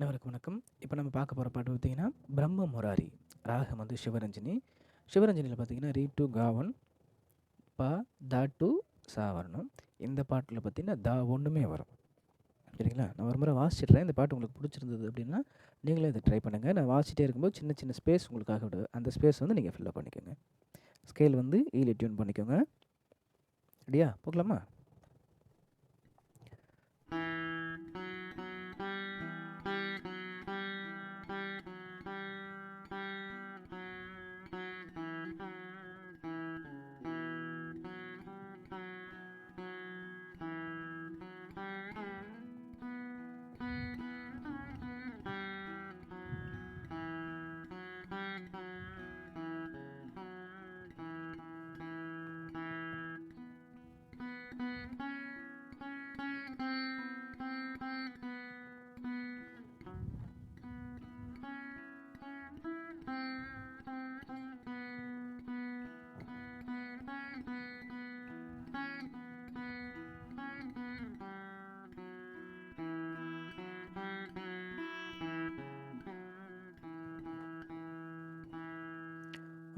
அனைவருக்கும் வணக்கம். இப்போ நம்ம பார்க்க போகிற பாட்டு பார்த்தீங்கன்னா பிரம்ம முராரி ராகம் வந்து சிவரஞ்சனி. சிவரஞ்சனியில் பார்த்தீங்கன்னா ரீ டு காவன் பா தா டு சா வரணும். இந்த பாட்டில் பார்த்தீங்கன்னா தா ஒன்றுமே வரும். சரிங்களா? நான் ஒரு முறை வாசிச்சிட்றேன். இந்த பாட்டு உங்களுக்கு பிடிச்சிருந்தது அப்படின்னா நீங்களே இதை ட்ரை பண்ணுங்கள் நான் வாசிச்சிட்டே இருக்கும்போது சின்ன சின்ன ஸ்பேஸ் உங்களுக்காக விடுவேன் அந்த ஸ்பேஸ் வந்து நீங்கள் ஃபில்லப் பண்ணிக்கோங்க. ஸ்கேல் வந்து ஈல டியூன் பண்ணிக்கோங்க. ரெடியா போகலாமா?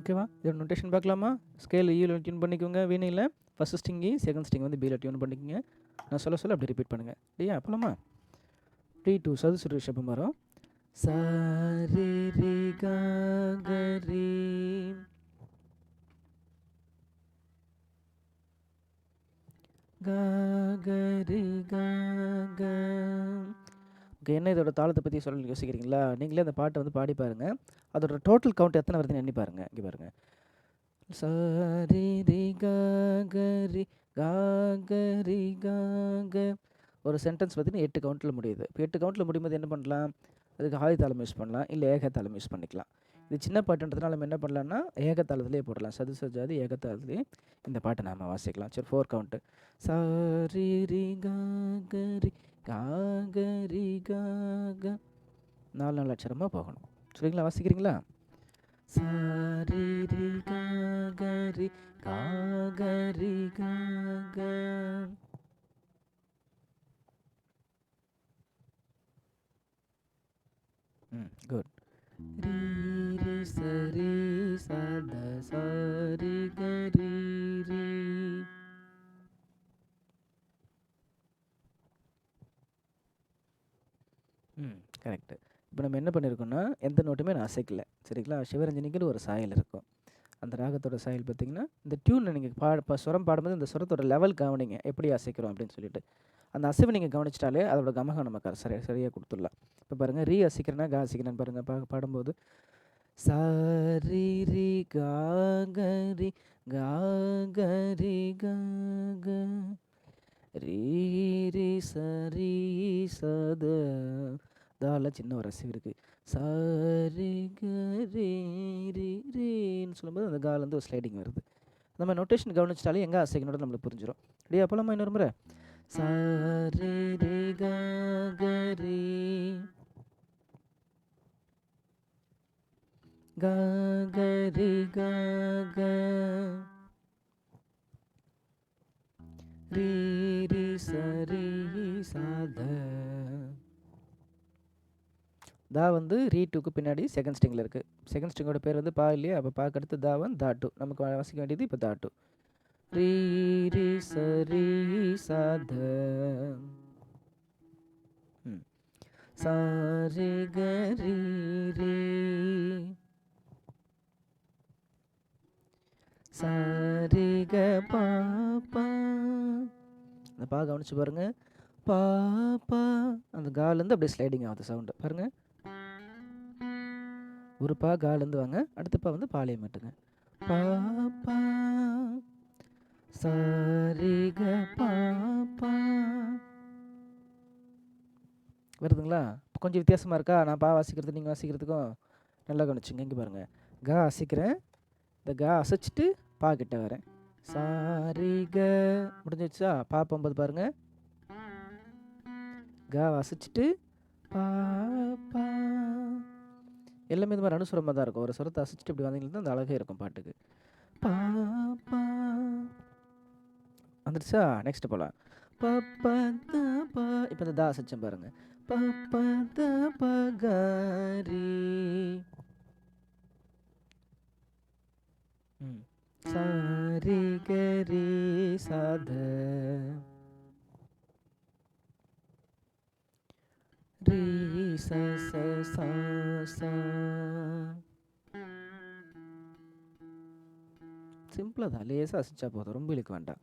ஓகேவா? இதோட நோட்டேஷன் பார்க்கலாமா? ஸ்கேல் ஈயில் டியூன் பண்ணிக்கோங்க. வீணையில் first string E second string வந்து பியில் டியூன் பண்ணிக்கோங்க. நான் சொல்ல சொல்ல அப்படி ரிப்பீட் பண்ணுங்கள் இல்லையா? போலாமா? டி டூ சதுசுர ரிஷபம் வரும் சாரி ரி கா க ரி. கா க க. ஓகே என்ன இதோட தாளத்தை பற்றி சொல்ல யோசிக்கிறீங்களா? நீங்களே அந்த பாட்டை வந்து பாடி பாருங்கள் அதோட டோட்டல் கவுண்ட் எத்தனை வருதுன்னு எண்ணி பாருங்கள் இங்கே பாருங்கள் சாரி ரி காகரி காகரி காக. ஒரு சென்டென்ஸ் பார்த்தீங்கன்னா எட்டு கவுண்ட்டில் முடியுது. இப்போ எட்டு கவுண்ட்டில் முடியும்போது என்ன பண்ணலாம்? அதுக்கு ஆதி தாளம் யூஸ் பண்ணலாம். இல்லை ஏகத்தாளம் யூஸ் பண்ணிக்கலாம். இது சின்ன பாட்டுன்றதுனால நம்ம என்ன பண்ணலாம்னா ஏகத்தாளத்துலேயே போடலாம். சது சஜாதி ஏகத்தாளத்துலேயே இந்த பாட்டை நாம் வாசிக்கலாம். சரி ஃபோர் கவுண்ட்டு சாரி ரி காகரி க ரி நாலு நாலு அச்சரமாக போகணும். சரிங்களா? வாசிக்கிறீங்களா? சாரி ரி கா க ரி ம் குட். ரீ ரி சரி சத சாரி கரி ம். கரெக்டு இப்போ நம்ம என்ன பண்ணியிருக்கோம்னா எந்த நோட்டுமே நான் அசைக்கல. சரிங்களா? சிவரஞ்சனிக்குன்னு ஒரு சாயல் இருக்கும். அந்த ராகத்தோட சாயல் பார்த்தீங்கன்னா இந்த டியூனை நீங்கள் பாட இப்போ சுரம் பாடும்போது இந்த சுரத்தோட லெவல் கவனிங்க. எப்படி அசைக்கிறோம் அப்படின்னு சொல்லிட்டு. அந்த அசைவை நீங்கள் கவனிச்சிட்டாலே அதோட கமகம் நமக்கு சரியாக சரியாக கொடுத்துடலாம். இப்போ பாருங்கள் ரீ அசைக்கிறேன்னா கா அசைக்கிறேன்னு பாருங்கள் பா பாடும்போது. சரி ரி கா க ரி கா க ரி கா க. ரீ ரி சரி சத தால சின்ன ஒரு அசைவு இருக்குது சாரி க ரேன்னு சொல்லும்போது அந்த காலேருந்து வந்து ஒரு ஸ்லைடிங் வருது. நம்ம நோட்டேஷன் கவனிச்சிட்டாலே எங்கே அசைக்கணும் நம்மளுக்கு புரிஞ்சிடும் ரெடியா அப்போலாமா இன்னொரு முறை. சாரி ரே க கரி க க க க ரீ ரி சரி சாத. தா வந்து ரீ டூக்கு பின்னாடி செகண்ட் ஸ்ட்ரிங்கில் இருக்குது செகண்ட் ஸ்ட்ரிங்கோட பேர் வந்து பா இல்லையா? அப்போ பாக்கு அடுத்து தா வந்து தா டூ. நமக்கு வாசிக்க வேண்டியது இப்போ தா டூ. ரீ ரி சரி சாத சாரி கரி ரீ ரீ சாரி க பா பா. அந்த பா கவனிச்சு பாருங்க. பா பா. அந்த காலேருந்து அப்படியே ஸ்லைடிங் ஆகுது சவுண்டு பாருங்கள் ஒரு பா காலேருந்து வாங்க அடுத்த பா வந்து பாளையம் மட்டுங்க பாப்பா பா சாரி க பா பா வருதுங்களா கொஞ்சம் வித்தியாசமாக இருக்கா? நான் பா வாசிக்கிறது நீங்கள் வாசிக்கிறதுக்கும் நல்லா கவனிச்சுங்க இங்கே பாருங்கள் கா அசைக்கிறேன். இந்த கா அசைச்சிட்டு பா கிட்ட வரேன். சாரி க முடிஞ்சிடுச்சா? பா போகும்போது பாருங்க. கா அசைச்சிட்டு பா பா எல்லாமே இது மாதிரி அனுசுரமாக தான் இருக்கும். ஒரு சுரத்தை அசிச்சுட்டு இப்படி வந்தீங்கன்னா அந்த அழகே இருக்கும் பாட்டுக்கு. பா பா. வந்துடுச்சா நெக்ஸ்ட் போகலாம் ப ப த இப்போ இந்த தா அசைச்சேன் பாருங்க. ப ப த சாரி கரி சாத ரீ. க ச ச சா சா சிம்பிளாக தான் லேசாக அசிச்சா போதும் ரொம்ப இழுக்க வேண்டாம்.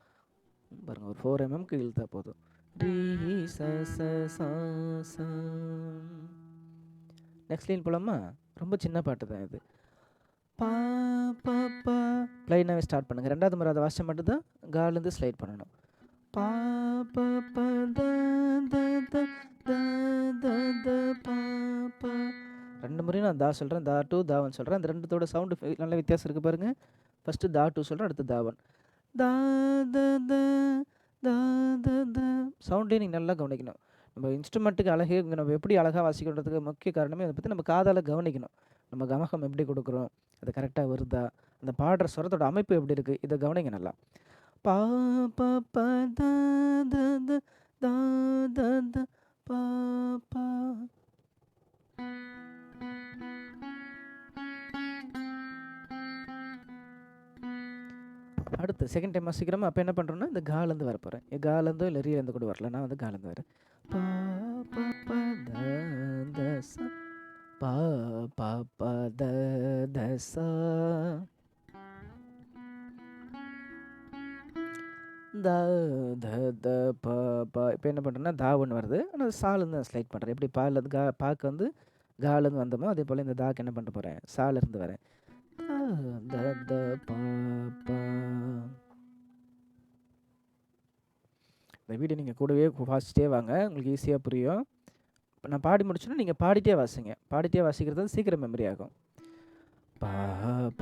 பாருங்கள் ஒரு ஃபோர் எம்எம்க்கு இழுத்தா போதும். ரீ ச ச சா நெக்ஸ்ட் லைன் போலாமா? ரொம்ப சின்ன பாட்டு தான் இது. பா பா பா. லைனாகவே ஸ்டார்ட் பண்ணுங்கள் ரெண்டாவது முறை அதை வாசிச்சா மட்டும்தான் காலேருந்து ஸ்லைட் பண்ணணும். பா பா பா த. த த த த பா பா. ரெண்டு முறையும் நான் தா சொல்கிறேன் தா டூ தாவன் சொல்கிறேன் அந்த ரெண்டுத்தோட சவுண்டு நல்ல வித்தியாசம் இருக்குது பாருங்கள் ஃபஸ்ட்டு தா டூ சொல்கிறேன் அடுத்து தாவன் தா த த தா த த. சவுண்டையும் நீங்கள் நல்லா கவனிக்கணும். நம்ம இன்ஸ்ட்ருமெண்ட்டுக்கு அழகே நம்ம எப்படி அழகாக வாசிக்கிறதுக்கு முக்கிய காரணமே அதை பற்றி நம்ம காதால் கவனிக்கணும். நம்ம கமகம் எப்படி கொடுக்குறோம்? அது கரெக்டாக வருதா? அந்த பாடுற ஸ்வரத்தோட அமைப்பு எப்படி இருக்குது இதை கவனிங்க நல்லா. பா பா பா தா த த தா த த. பா பா. அடுத்து செகண்ட் டைம் வாசிக்கிறோமா அப்போ என்ன பண்ணுறோன்னா இந்த காலேருந்து வர போகிறேன் காலேருந்தோ இல்லை ரீலேருந்து கூட வரல நான் வந்து காலேருந்து வரேன். பா பா பா த பா பா பா த த த த த ப ப. இப்போ என்ன பண்ணுறேன்னா தா ஒன்று வருது. ஆனால் சாலேருந்து நான் ஸ்லைட் பண்ணுறேன் எப்படி பாலேருந்து கா பாக்கு வந்து காலேருந்து வந்தோமோ அதே போல் இந்த தாக்கு என்ன பண்ண போகிறேன் சாலேருந்து வரேன். த த த பா பா. இந்த வீடியோ நீங்கள் கூடவே வாசிச்சிட்டே வாங்க. உங்களுக்கு ஈஸியாக புரியும். இப்போ நான் பாடி முடிச்சோன்னா நீங்கள் பாடிட்டே வாசிங்க. பாடிட்டே வாசிக்கிறது சீக்கிரம் மெமரி ஆகும். பா ப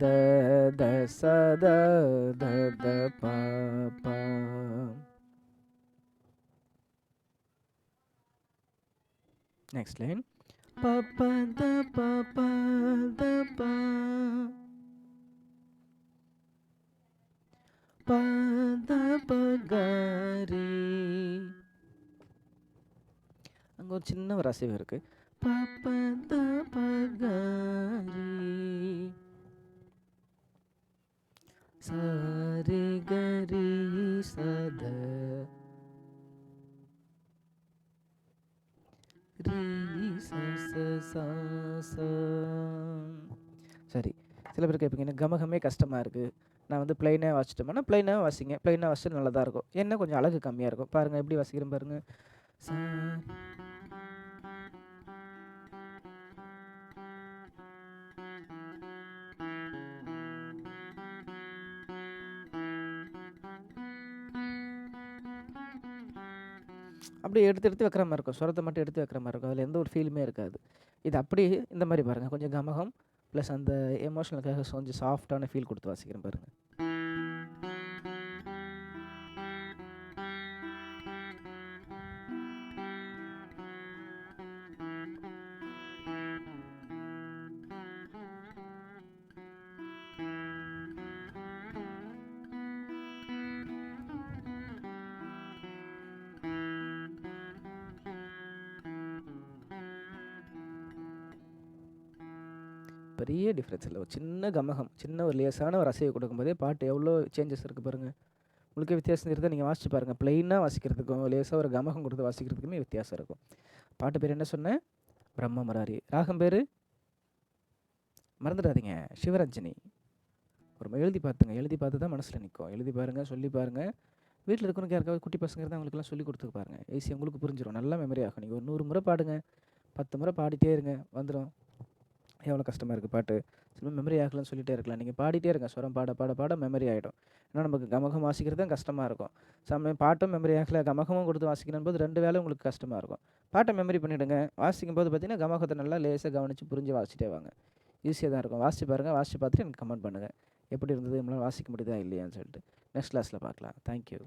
த த ச த த த பா பா நெக்ஸ்ட் லைன் ப ப த ப ப த பா ப த ப க ரி அங்கே ஒரு சின்ன ஒரு அசைவு இருக்கு. ப ப த க ச க ரி ச ச சரி சில பேர் கேட்பீங்க கமகமே கஷ்டமாக இருக்குது நான் வந்து ப்ளைனாக வாசிட்டோம்னா ப்ளைனாக வாசிங்க. ப்ளைனாக வாசிட்டு நல்லா தான் இருக்கும். என்ன கொஞ்சம் அழகு கம்மியாக இருக்கும். பாருங்கள் எப்படி வாசிக்கிறேன் பாருங்கள் அப்படியே எடுத்து எடுத்து வைக்கிற மாதிரி இருக்கும். சுரத்தை மட்டும் எடுத்து வைக்கிற மாதிரி இருக்கும். அதில் எந்த ஒரு ஃபீலுமே இருக்காது. இது அப்படியே இந்த மாதிரி பாருங்கள் கொஞ்சம் கமகம் ப்ளஸ் அந்த எமோஷனலுக்காக கொஞ்சம் சாஃப்டான ஃபீல் கொடுத்து வாசிக்கிறேன் பாருங்கள் பெரிய டிஃப்ரென்ஸ் இல்லை. ஒரு சின்ன கமகம் சின்ன ஒரு லேசான ஒரு அசைவை கொடுக்கும்போதே பாட்டு எவ்வளோ சேஞ்சஸ் இருக்குது பாருங்கள் உங்களுக்கே வித்தியாசம் இருந்தால் நீங்கள் வாசிச்சு பாருங்கள் ப்ளைனாக வாசிக்கிறதுக்கும் லேசாக ஒரு கமகம் கொடுத்து வாசிக்கிறதுக்குமே வித்தியாசம் இருக்கும். பாட்டு பேர் என்ன சொன்னேன்? பிரம்ம மராரி. ராகம் பேர்? மறந்துடாதீங்க. சிவரஞ்சனி. ஒரு எழுதி பார்த்துங்க. எழுதி பார்த்து தான் மனசில் நிற்கும் எழுதி பாருங்கள் சொல்லி பாருங்கள் வீட்டில் இருக்கிறவங்க யாருக்காவது குட்டி பசங்க இருந்தால் அவங்களுக்குலாம் சொல்லி கொடுத்து பாருங்கள் ஏசி உங்களுக்கு புரிஞ்சிடும் நல்லா மெமரி ஆகும். நீங்கள் ஒரு நூறு முறை பாடுங்க. பத்து முறை பாடிட்டே இருங்க. வந்துடும் எவ்வளோ கஷ்டமாக இருக்குது பாட்டு. சில மெமரி ஆகலன்னு சொல்லிகிட்டே இருக்கலாம். நீங்கள் பாடிட்டே இருங்க. ஸ்வரம் பாட பாட பாட மெமரி ஆகிடும் ஏன்னா நமக்கு கமகம் வாசிக்கிறது தான் கஷ்டமாக இருக்கும். சமயம் பாட்டும் மெமரி ஆகலை. கமகமும் கொடுத்து வாசிக்கணும் போது ரெண்டு வேலை உங்களுக்கு கஷ்டமாக இருக்கும். பாட்டை மெமரி பண்ணிவிடுங்க வாசிக்கும் போது பார்த்தீங்கன்னா கமகத்தை நல்லா லேசாக கவனித்து புரிஞ்சு வாசிட்டே வாங்க. ஈஸியாக தான் இருக்கும். வாசிச்சு பாருங்கள் வாசிச்சு பார்த்துட்டு எனக்கு கமெண்ட் பண்ணுங்கள் எப்படி இருந்தது? நம்மளால் வாசிக்க முடியுதா? இல்லையான்னு சொல்லிட்டு. நெக்ஸ்ட் கிளாஸில் பார்க்கலாம். தேங்க்யூ